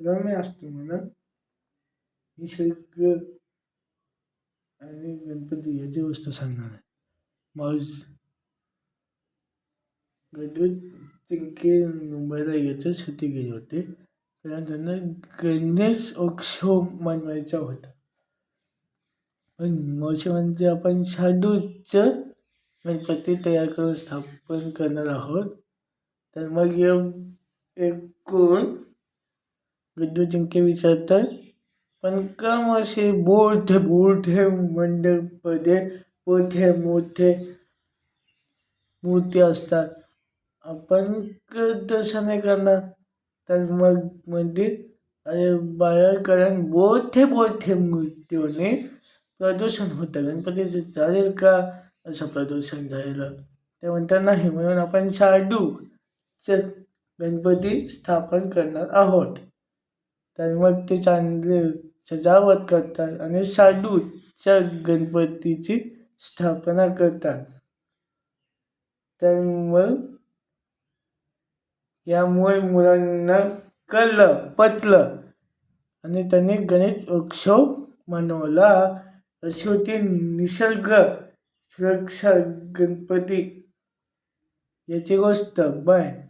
रम्य मी म्हणा. निसर्ग आणि गणपती याची गोष्ट सांगणार आहे. माऊस गणपत चिंके मुंबईला याच्यासाठी गेले होते. कारण त्यांना गणेश उत्सव मनवायचा होता. पण मावशी म्हणजे आपण शाडूच गणपती तयार करून स्थापन करणार आहोत. तर मग एक कोण विद्युत जिंके विचारतात पण का असे मोठे मोठे मंडपमध्ये मोठे मोठे मूर्ती असतात. आपण क तसं नाही करणार. तर मग मंदिर अरे बाहेर कारण मोठे मोठे मूर्तीने प्रदूषण होतं. गणपतीचं चालेल का? असं प्रदूषण झालेलं. ते म्हणतात नाही म्हणून आपण शाडू गणपती स्थापन करणार आहोत. तर मग ते चांगले सजावट करतात आणि शाडूच्या गणपतीची स्थापना करतात. तर मग यामुळे मुलांना कळलं पटलं आणि त्यांनी गणेश उत्सव मनवला. अशी होती निसर्ग सुरक्षा गणपती. याची गोष्ट बाय.